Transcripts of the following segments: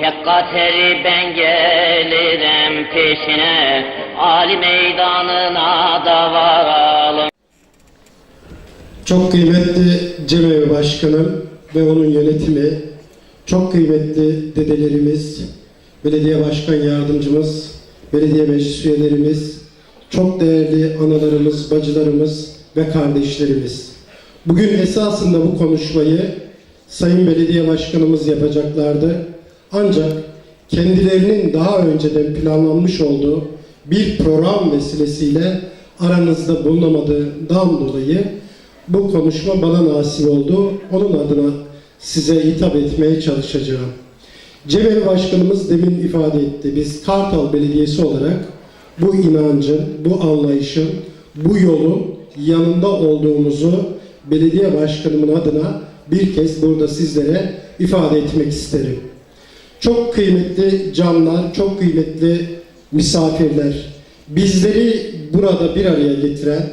Şefkateri ben gelirim peşine Ali meydanına da varalım Çok kıymetli Cemevi Başkanım ve onun yönetimi, çok kıymetli dedelerimiz, belediye başkan yardımcımız, belediye meclis üyelerimiz, çok değerli analarımız, bacılarımız ve kardeşlerimiz. Bugün esasında bu konuşmayı Sayın Belediye Başkanımız yapacaklardı. Ancak kendilerinin daha önceden planlanmış olduğu bir program vesilesiyle aranızda bulunamadığından dolayı bu konuşma bana nasip oldu. Onun adına size hitap etmeye çalışacağım. Cebeli Başkanımız demin ifade etti. Biz Kartal Belediyesi olarak bu inancın, bu anlayışın, bu yolun yanında olduğumuzu belediye başkanımın adına bir kez burada sizlere ifade etmek isterim. Çok kıymetli canlar, çok kıymetli misafirler, bizleri burada bir araya getiren,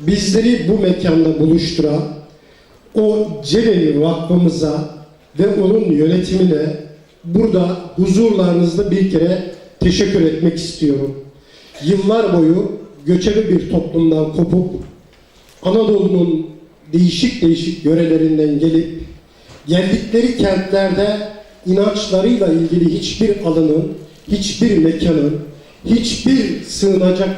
bizleri bu mekanda buluşturan o Cebevi Vakfımıza ve onun yönetimine burada huzurlarınızda bir kere teşekkür etmek istiyorum. Yıllar boyu göçebe bir toplumdan kopup Anadolu'nun değişik değişik yörelerinden gelip geldikleri kentlerde inançlarıyla ilgili hiçbir alanın, hiçbir mekanın, hiçbir sığınacak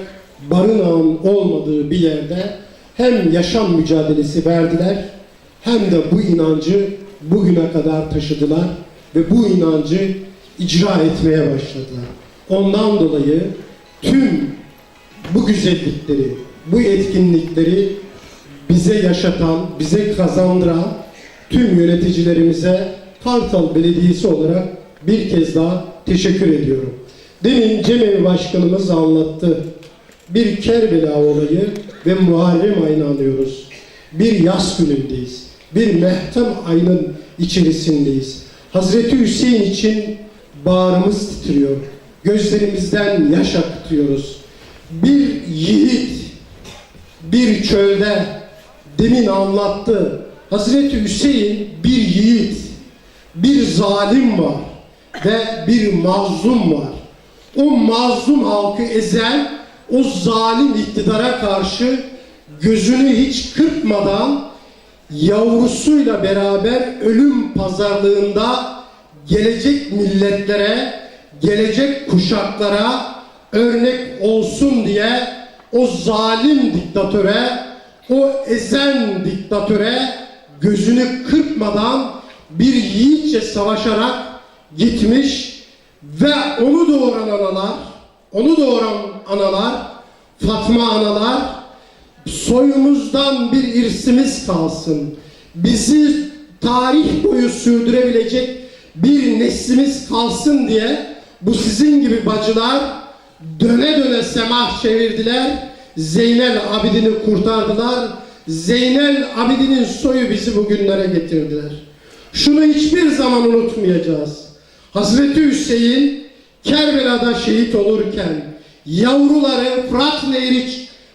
barınağın olmadığı bir yerde hem yaşam mücadelesi verdiler hem de bu inancı bugüne kadar taşıdılar ve bu inancı icra etmeye başladılar. Ondan dolayı tüm bu güzellikleri, bu etkinlikleri bize yaşatan, bize kazandıran tüm yöneticilerimize Kartal Belediyesi olarak bir kez daha teşekkür ediyorum. Demin Cemevi Başkanımız anlattı. Bir Kerbela olayı ve Muharrem ayını anıyoruz. Bir yaz günündeyiz. Bir Mehtem ayının içerisindeyiz. Hazreti Hüseyin için bağrımız titriyor. Gözlerimizden yaş akıtıyoruz. Bir yiğit bir çölde demin anlattı. Hazreti Hüseyin bir yiğit, bir zalim var ve bir mazlum var. O mazlum halkı ezen o zalim iktidara karşı gözünü hiç kırpmadan yavrusuyla beraber ölüm pazarlığında gelecek milletlere, gelecek kuşaklara örnek olsun diye o zalim diktatöre, o ezen diktatöre gözünü kırpmadan bir yiğitçe savaşarak gitmiş ve onu doğuran analar, onu doğuran analar, Fatma analar, soyumuzdan bir irsimiz kalsın. Bizi tarih boyu sürdürebilecek bir neslimiz kalsın diye bu sizin gibi bacılar döne döne semah çevirdiler. Zeynel Abidin'i kurtardılar. Zeynel Abidin'in soyu bizi bugünlere getirdiler. Şunu hiçbir zaman unutmayacağız. Hazreti Hüseyin Kerbela'da şehit olurken yavruları Fırat Nehri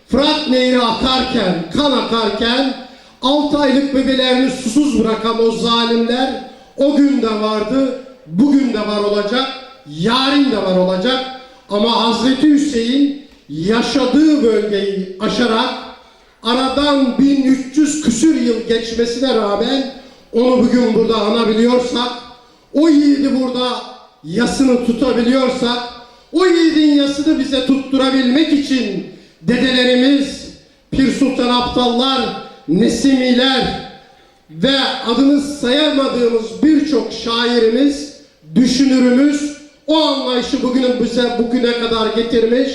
Fırat Nehri akarken, kan akarken 6 aylık bebelerini susuz bırakan o zalimler o gün de vardı, bugün de var olacak, yarın da var olacak. Ama Hazreti Hüseyin yaşadığı bölgeyi aşarak aradan 1300 küsür yıl geçmesine rağmen onu bugün burada anabiliyorsak, o yiğidi burada yasını tutabiliyorsak, o yiğidin yasını bize tutturabilmek için dedelerimiz, Pir Sultan Aptallar, Nesimiler ve adını sayamadığımız birçok şairimiz, düşünürümüz o anlayışı bugünün bize bugüne kadar getirmiş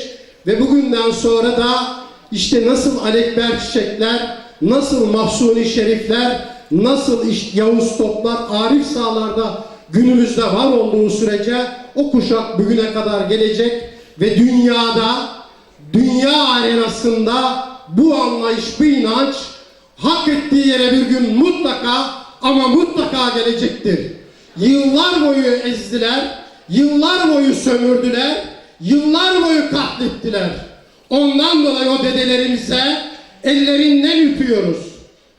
ve bugünden sonra da işte nasıl Alekber Çiçekler, nasıl Mahsuni Şerifler, nasıl iş, Yavuz Toplar, Arif Sağlar'da günümüzde var olduğu sürece o kuşak bugüne kadar gelecek ve dünyada, dünya arenasında bu anlayış, bu inanç hak ettiği yere bir gün mutlaka ama mutlaka gelecektir. Yıllar boyu ezdiler, yıllar boyu sömürdüler, yıllar boyu katlettiler. Ondan dolayı o dedelerimize ellerinden öpüyoruz.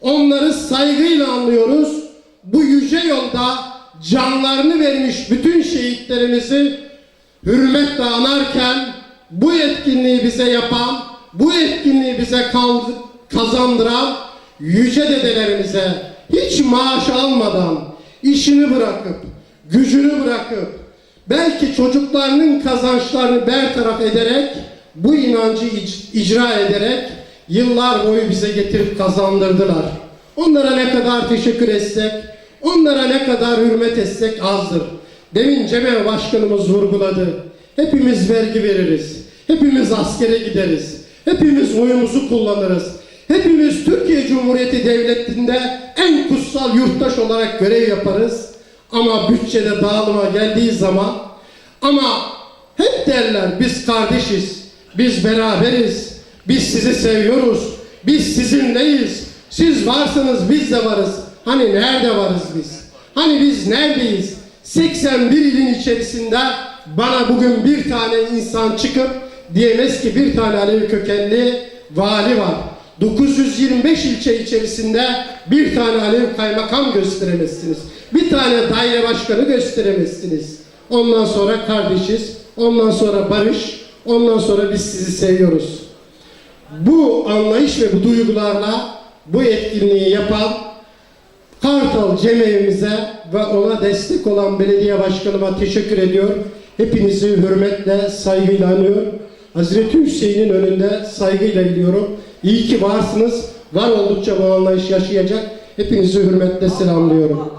Onları saygıyla anlıyoruz. Bu yüce yolda canlarını vermiş bütün şehitlerimizi hürmetle anarken bu etkinliği bize yapan, bu etkinliği bize kazandıran yüce dedelerimize hiç maaş almadan işini bırakıp, gücünü bırakıp, belki çocuklarının kazançlarını bertaraf ederek, bu inancı ic- icra ederek yıllar boyu bize getirip kazandırdılar. Onlara ne kadar teşekkür etsek, onlara ne kadar hürmet etsek azdır. Demin Cemil Başkanımız vurguladı. Hepimiz vergi veririz. Hepimiz askere gideriz. Hepimiz oyumuzu kullanırız. Hepimiz Türkiye Cumhuriyeti Devleti'nde en kutsal yurttaş olarak görev yaparız. Ama bütçede dağılıma geldiği zaman ama hep derler biz kardeşiz, biz beraberiz, biz sizi seviyoruz, biz sizinleyiz, siz varsınız biz de varız. Hani nerede varız biz? Hani biz neredeyiz? 81 ilin içerisinde bana bugün bir tane insan çıkıp diyemez ki bir tane Alevi kökenli vali var. 925 ilçe içerisinde bir tane Alevi kaymakam gösteremezsiniz. Bir tane daire başkanı gösteremezsiniz. Ondan sonra kardeşiz, ondan sonra barış, ondan sonra biz sizi seviyoruz. Bu anlayış ve bu duygularla bu etkinliği yapan Kartal Cemevimize ve ona destek olan belediye başkanıma teşekkür ediyor. Hepinizi hürmetle, saygıyla anıyor. Hazreti Hüseyin'in önünde saygıyla gidiyorum. İyi ki varsınız. Var oldukça bu anlayış yaşayacak. Hepinizi hürmetle selamlıyorum.